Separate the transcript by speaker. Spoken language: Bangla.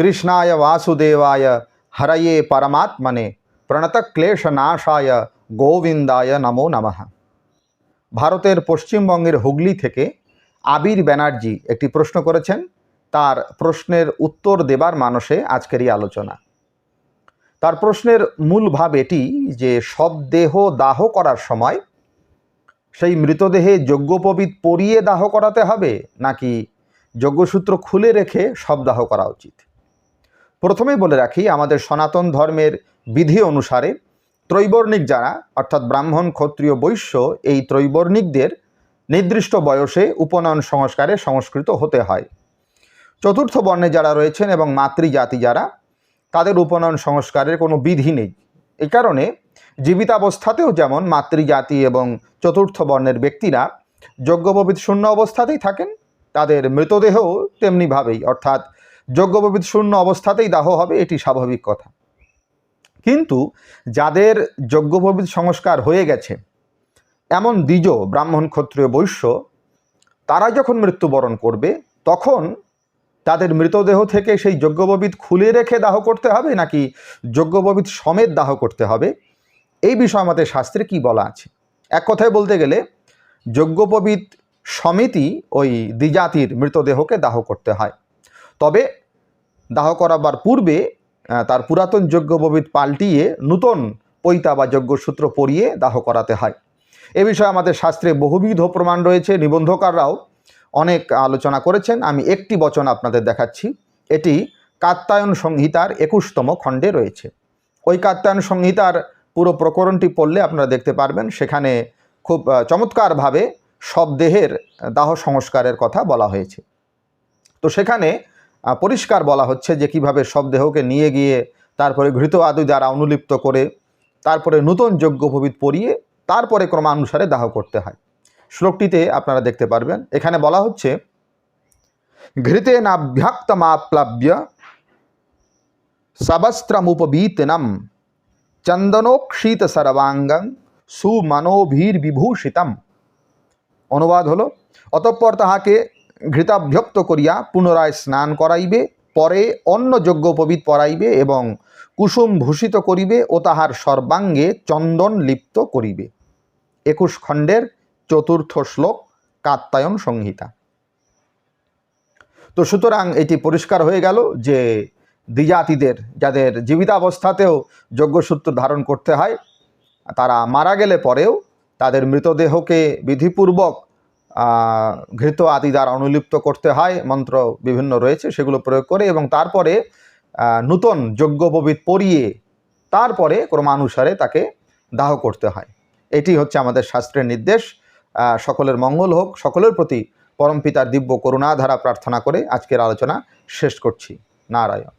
Speaker 1: কৃষ্ণায় বাসুদেবায় হরয়ে পরমাত্মনে প্রণত ক্লেশনাশায় গোবিন্দায় নমো নমঃ। ভারতের পশ্চিমবঙ্গের হুগলি থেকে আবির ব্যানার্জি একটি প্রশ্ন করেছেন। তার প্রশ্নের উত্তর দেবার মানসে আজকের এই আলোচনা। তার প্রশ্নের মূল ভাব এটি যে সব দেহ দাহ করার সময় সেই মৃতদেহে যজ্ঞোপবিত পরিয়ে দাহ করাতে হবে নাকি যজ্ঞসূত্র খুলে রেখে সব দাহ করা উচিত? প্রথমেই বলে রাখি, আমাদের সনাতন ধর্মের বিধি অনুসারে ত্রৈবর্ণিক যারা, অর্থাৎ ব্রাহ্মণ, ক্ষত্রিয়, বৈশ্য, এই ত্রৈবর্ণিকদের নির্দিষ্ট বয়সে উপনয়ন সংস্কারে সংস্কৃত হতে হয়। চতুর্থ বর্ণে যারা রয়েছেন এবং মাতৃজাতি যারা, তাদের উপনয়ন সংস্কারের কোনো বিধি নেই। এই কারণে জীবিতাবস্থাতেও যেমন মাতৃজাতি এবং চতুর্থ বর্ণের ব্যক্তিরা যজ্ঞোপবিত শূন্য অবস্থাতেই থাকেন, তাদের মৃতদেহও তেমনিভাবেই, অর্থাৎ যজ্ঞোপবিত শূন্য অবস্থাতেই দাহ হবে, এটি স্বাভাবিক কথা। কিন্তু যাদের যজ্ঞোপবিত সংস্কার হয়ে গেছে, এমন দ্বিজ ব্রাহ্মণ ক্ষত্রিয় বৈশ্য তারা যখন মৃত্যুবরণ করবে, তখন তাদের মৃতদেহ থেকে সেই যজ্ঞোপবিত খুলে রেখে দাহ করতে হবে, নাকি যজ্ঞোপবিত সমেত দাহ করতে হবে? এই বিষয়ে আমাদের শাস্ত্রে কি বলা আছে? এক কথায় বলতে গেলে যজ্ঞোপবিত সমিতি ওই দ্বিজাতির মৃতদেহকে দাহ করতে হয়। তবে দাহ করাবার পূর্বে তার পুরাতন যজ্ঞোপবিত পাল্টিয়ে নূতন পৈতা বা যজ্ঞসূত্র পরিয়ে দাহ করাতে হয়। এ বিষয়ে আমাদের শাস্ত্রে বহুবিধ প্রমাণ রয়েছে। নিবন্ধকাররাও অনেক আলোচনা করেছেন। আমি একটি বচন আপনাদের দেখাচ্ছি। এটি কাত্তায়ন সংহিতার একুশতম খণ্ডে রয়েছে। ওই কাত্তায়ন সংহিতার পুরো প্রকরণটি পড়লে আপনারা দেখতে পারবেন। সেখানে খুব চমৎকারভাবে সব দেহের দাহ সংস্কারের কথা বলা হয়েছে। তো সেখানে পরিষ্কার বলা হচ্ছে যে কীভাবে সব দেহকে নিয়ে গিয়ে তারপরে ঘৃত আদু দ্বারা অনুলিপ্ত করে তারপরে নূতন যজ্ঞোপবিত পরিয়ে তারপরে ক্রমানুসারে দাহ করতে হয়। শ্লোকটিতে আপনারা দেখতে পারবেন, এখানে বলা হচ্ছে, ঘৃতে নাভ্যাক্তমাপ্লাব্য সবস্ত্রমুপবীতনম চন্দনোক্ষিত সর্বাঙ্গং সুমনোভীর্বিভূষিতম। অনুবাদ হলো, অতঃপর তাহাকে ঘৃতাভ্যক্ত করিয়া পুনরায় স্নান করাইবে, পরে অন্য যজ্ঞোপবিত পরাইবে এবং কুসুম ভূষিত করিবে ও তাহার সর্বাঙ্গে চন্দন লিপ্ত করিবে। একুশ খণ্ডের চতুর্থ শ্লোক কাত্তায়ন সংহিতা। তো সুতরাং এটি পরিষ্কার হয়ে গেল যে দ্বিজাতিদের, যাদের জীবিতাবস্থাতেও যজ্ঞসূত্র ধারণ করতে হয়, তারা মারা গেলে পরেও তাদের মৃতদেহকে বিধিপূর্বক ঘৃত আদি দ্বারা অনুলিপ্ত করতে হয়, মন্ত্র বিভিন্ন রয়েছে, সেগুলো প্রয়োগ করে এবং তারপরে নূতন যজ্ঞোপবিত পরিয়ে তারপরে ক্রমানুসারে তাকে দাহ করতে হয়। এটি হচ্ছে আমাদের শাস্ত্রের নির্দেশ। সকলের মঙ্গল হোক, সকলের প্রতি পরমপিতার দিব্য করুণাধারা প্রার্থনা করে আজকের আলোচনা শেষ করছি। নারায়ণ।